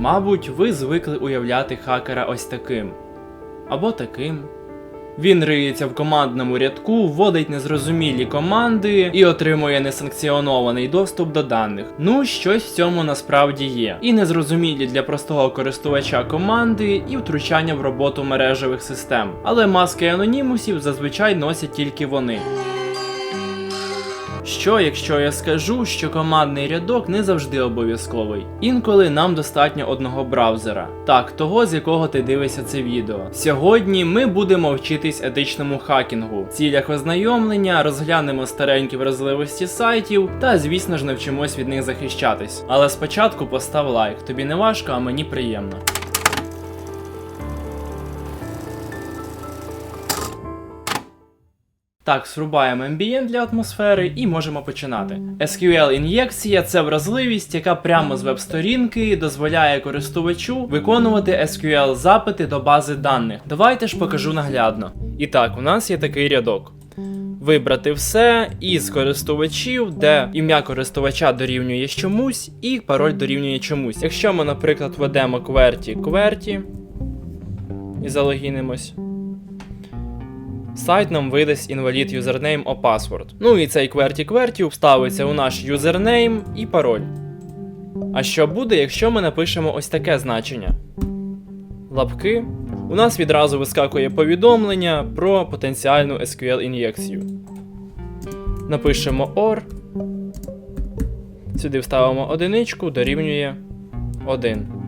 Мабуть, ви звикли уявляти хакера ось таким. Або таким. Він риється в командному рядку, вводить незрозумілі команди і отримує несанкціонований доступ до даних. Ну, щось в цьому насправді є. І незрозумілі для простого користувача команди, і втручання в роботу мережевих систем. Але маски анонімусів зазвичай носять тільки вони. Що, якщо я скажу, що командний рядок не завжди обов'язковий? Інколи нам достатньо одного браузера, так, того, з якого ти дивишся це відео. Сьогодні ми будемо вчитись етичному хакінгу, в цілях ознайомлення, розглянемо старенькі вразливості сайтів та, звісно ж, навчимось від них захищатись. Але спочатку постав лайк, тобі не важко, а мені приємно. Так, срубаємо ambient для атмосфери і можемо починати. SQL ін'єкція це вразливість, яка прямо з веб-сторінки дозволяє користувачу виконувати SQL запити до бази даних. Давайте ж покажу наглядно. І так, у нас є такий рядок. Вибрати все із користувачів, де ім'я користувача дорівнює чомусь, і пароль дорівнює чомусь. Якщо ми, наприклад, введемо QWERTY QWERTY і залогінимось, сайт нам видасть інвалід юзернейм о password. Ну і цей QWERTY QWERTY вставиться у наш юзернейм і пароль. А що буде, якщо ми напишемо ось таке значення? Лапки. У нас відразу вискакує повідомлення про потенціальну SQL ін'єкцію. Напишемо OR. Сюди вставимо одиничку, дорівнює 1.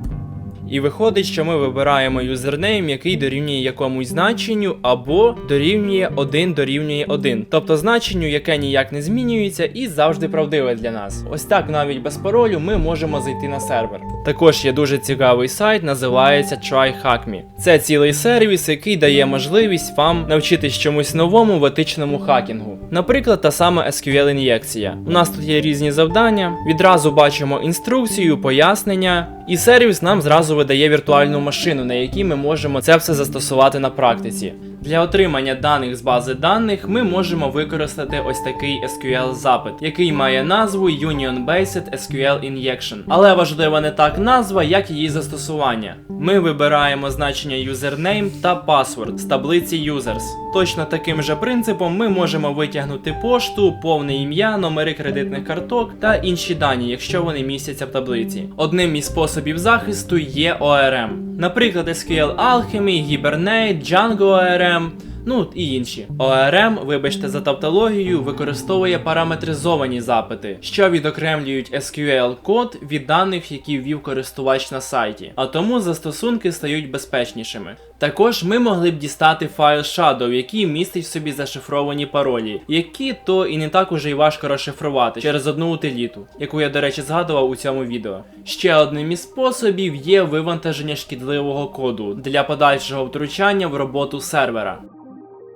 І виходить, що ми вибираємо юзернейм, який дорівнює якомусь значенню, або дорівнює 1 дорівнює 1. Тобто значенню, яке ніяк не змінюється і завжди правдиве для нас. Ось так навіть без паролю ми можемо зайти на сервер. Також є дуже цікавий сайт, називається TryHackMe. Це цілий сервіс, який дає можливість вам навчитись чомусь новому в етичному хакінгу. Наприклад, та сама SQL ін'єкція. У нас тут є різні завдання. Відразу бачимо інструкцію, пояснення, і сервіс нам зразу видає віртуальну машину, на якій ми можемо це все застосувати на практиці. Для отримання даних з бази даних ми можемо використати ось такий SQL запит, який має назву Union Based SQL Injection. Але важлива не так назва, як її застосування. Ми вибираємо значення username та password з таблиці users. Точно таким же принципом ми можемо витягнути пошту, повне ім'я, номери кредитних карток та інші дані, якщо вони містяться в таблиці. Одним із способів захисту є ORM. Наприклад, SQL Alchemy, Hibernate, Django ORM, ну і інші. ORM, вибачте за тавтологію, використовує параметризовані запити, що відокремлюють SQL код від даних, які ввів користувач на сайті, а тому застосунки стають безпечнішими. Також ми могли б дістати файл Shadow, який містить в собі зашифровані паролі, які то і не так уже й важко розшифрувати через одну утиліту, яку я, до речі, згадував у цьому відео. Ще одним із способів є вивантаження шкідливого коду для подальшого втручання в роботу сервера.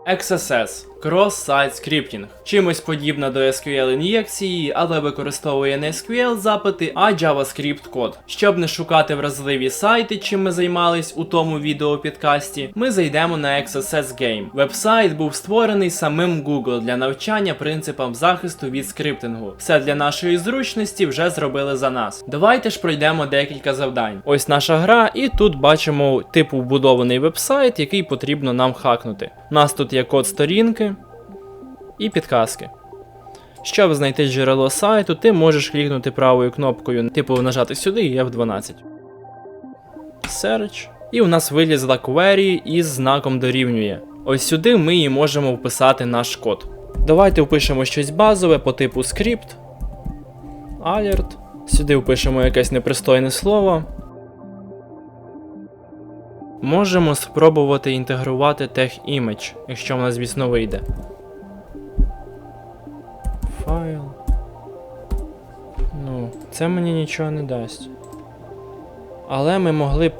XSS Cross-Site Scripting. Чимось подібна до SQL ін'єкції, але використовує не SQL запити, а JavaScript код. Щоб не шукати вразливі сайти, чим ми займались у тому відео підкасті, ми зайдемо на XSS Game. Вебсайт був створений самим Google для навчання принципам захисту від скриптингу. Все для нашої зручності вже зробили за нас. Давайте ж пройдемо декілька завдань. Ось наша гра, і тут бачимо типу вбудований вебсайт, який потрібно нам хакнути. У нас тут є код сторінки і підказки. Щоб знайти джерело сайту, ти можеш клікнути правою кнопкою, типу нажати сюди і F12. Search. І у нас вилізла query із знаком дорівнює. Ось сюди ми і можемо вписати наш код. Давайте впишемо щось базове по типу script. Alert. Сюди впишемо якесь непристойне слово. Можемо спробувати інтегрувати TechImage, якщо в нас, звісно, вийде. Файл. Ну, це мені нічого не дасть. Але ми могли б,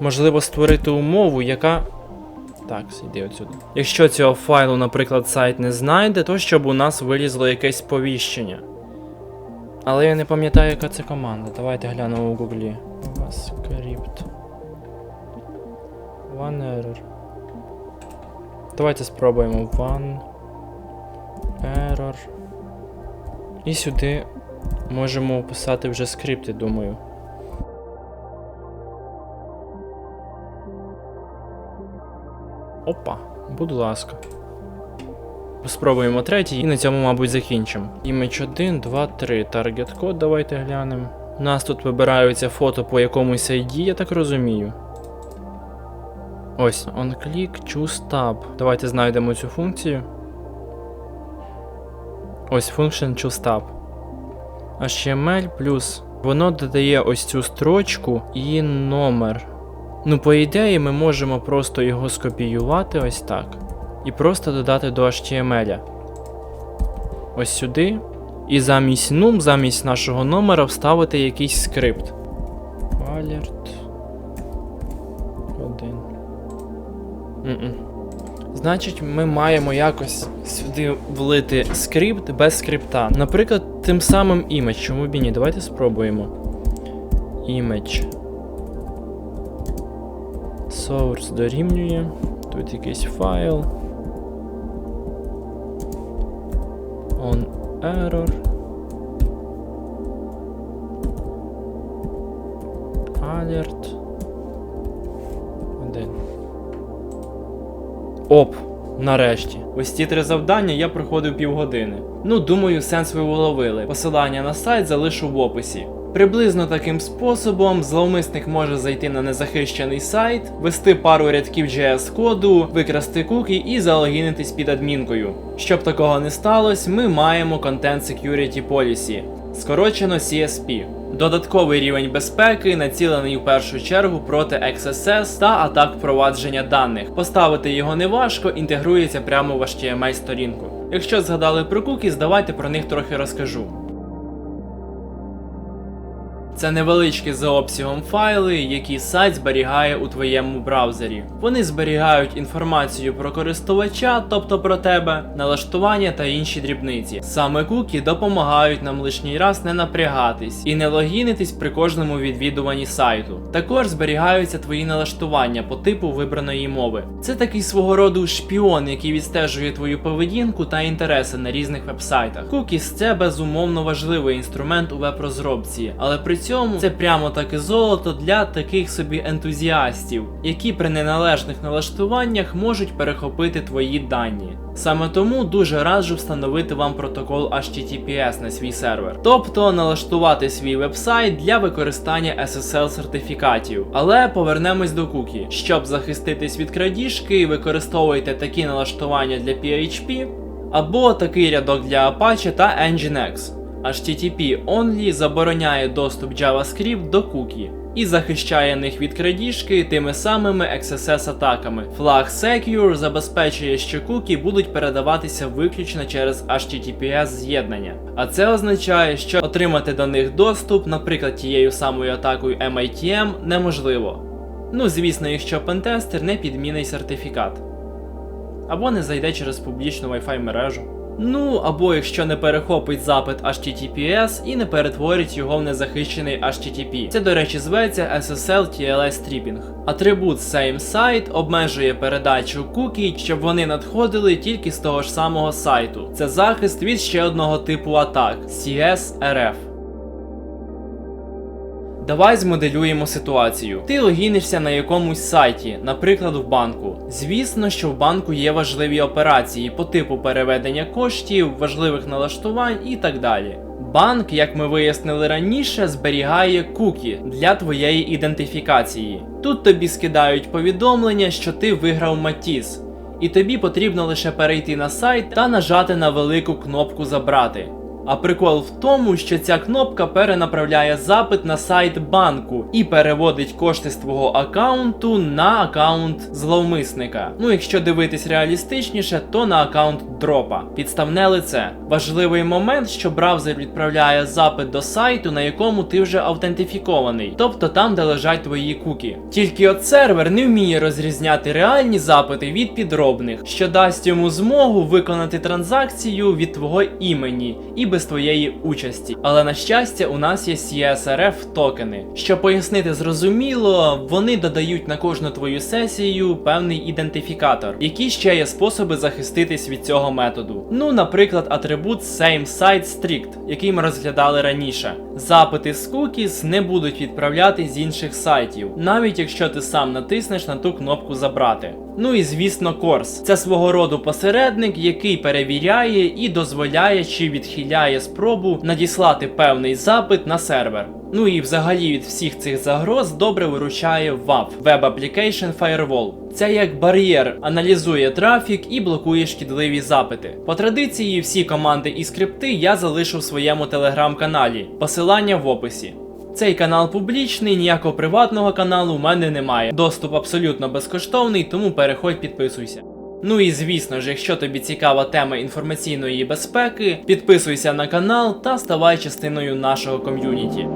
можливо, створити умову, яка. Так, йди отсюди. Якщо цього файлу, наприклад, сайт не знайде, то щоб у нас вилізло якесь сповіщення. Але я не пам'ятаю, яка це команда. Давайте глянемо у гуглі. Script. One error. Давайте спробуємо. One error. І сюди можемо описати вже скрипти, думаю. Опа, будь ласка. Спробуємо третій і на цьому, мабуть, закінчимо. Імідж 1, 2, 3. Таргет код, давайте глянемо. У нас тут вибираються фото по якомусь ID, я так розумію. Ось, onClick, choose tab. Давайте знайдемо цю функцію. Ось function choose. HTML плюс. Воно додає ось цю строчку і номер. Ну, по ідеї, ми можемо просто його скопіювати ось так. І просто додати до HTML. Ось сюди. І замість num, замість нашого номера вставити якийсь скрипт. Alert. 1. М-м. Значить, ми маємо якось сюди влити скрипт без скрипта. Наприклад, тим самим image. Чому б ні? Давайте спробуємо. Image. Source дорівнює. Тут якийсь файл. On error. Alert. Оп, нарешті. Ось ці три завдання я проходив півгодини. Ну, думаю, сенс ви уловили. Посилання на сайт залишу в описі. Приблизно таким способом зловмисник може зайти на незахищений сайт, ввести пару рядків JS коду, викрасти куки і залогінитись під адмінкою. Щоб такого не сталося, ми маємо Content Security Policy, скорочено CSP. Додатковий рівень безпеки націлений в першу чергу проти XSS та атак впровадження даних. Поставити його неважко, інтегрується прямо в HTML сторінку. Якщо згадали про кукіс, давайте про них трохи розкажу. Це невеличкі за обсягом файли, які сайт зберігає у твоєму браузері. Вони зберігають інформацію про користувача, тобто про тебе, налаштування та інші дрібниці. Саме кукі допомагають нам лишній раз не напрягатись і не логінитись при кожному відвідуванні сайту. Також зберігаються твої налаштування по типу вибраної мови. Це такий свого роду шпіон, який відстежує твою поведінку та інтереси на різних вебсайтах. Кукіс це безумовно важливий інструмент у веб-розробці, але при цьому це прямо таке золото для таких собі ентузіастів, які при неналежних налаштуваннях можуть перехопити твої дані. Саме тому дуже раджу встановити вам протокол HTTPS на свій сервер, тобто налаштувати свій вебсайт для використання SSL сертифікатів. Але повернемось до кукі. Щоб захиститись від крадіжки, використовуйте такі налаштування для PHP або такий рядок для Apache та Nginx. HTTP Only забороняє доступ JavaScript до кукі і захищає них від крадіжки тими самими XSS-атаками. Flag Secure забезпечує, що кукі будуть передаватися виключно через HTTPS з'єднання. А це означає, що отримати до них доступ, наприклад, тією самою атакою MITM, неможливо. Ну, звісно, якщо пентестер не підмінить сертифікат. Або не зайде через публічну Wi-Fi мережу. Ну, або якщо не перехопить запит HTTPS і не перетворить його в незахищений HTTP. Це, до речі, зветься SSL TLS Stripping. Атрибут SameSite обмежує передачу кукі, щоб вони надходили тільки з того ж самого сайту. Це захист від ще одного типу атак CSRF. Давай змоделюємо ситуацію. Ти логінишся на якомусь сайті, наприклад, в банку. Звісно, що в банку є важливі операції по типу переведення коштів, важливих налаштувань і так далі. Банк, як ми вияснили раніше, зберігає кукі для твоєї ідентифікації. Тут тобі скидають повідомлення, що ти виграв Матіс, і тобі потрібно лише перейти на сайт та нажати на велику кнопку Забрати. А прикол в тому, що ця кнопка перенаправляє запит на сайт банку і переводить кошти з твого аккаунту на аккаунт зловмисника. Ну, якщо дивитись реалістичніше, то на аккаунт дропа. Підставне лице. Важливий момент, що браузер відправляє запит до сайту, на якому ти вже автентифікований, тобто там, де лежать твої куки. Тільки от сервер не вміє розрізняти реальні запити від підробних, що дасть йому змогу виконати транзакцію від твого імені і без твоєї участі. Але на щастя, у нас є CSRF токени. Щоб пояснити зрозуміло, вони додають на кожну твою сесію певний ідентифікатор. Які ще є способи захиститись від цього методу? Ну, наприклад, атрибут SameSiteStrict, який ми розглядали раніше. Запити з cookies не будуть відправляти з інших сайтів, навіть якщо ти сам натиснеш на ту кнопку забрати. Ну і звісно, Корс. Це свого роду посередник, який перевіряє і дозволяє чи відхиляє спробу надіслати певний запит на сервер. Ну і взагалі від всіх цих загроз добре виручає WAF – Web Application Firewall. Це як бар'єр аналізує трафік і блокує шкідливі запити. По традиції, всі команди і скрипти я залишу в своєму телеграм-каналі. Посилання в описі. Цей канал публічний, ніякого приватного каналу в мене немає. Доступ абсолютно безкоштовний, тому переходь, підписуйся. Ну і звісно ж, якщо тобі цікава тема інформаційної безпеки, підписуйся на канал та ставай частиною нашого ком'юніті.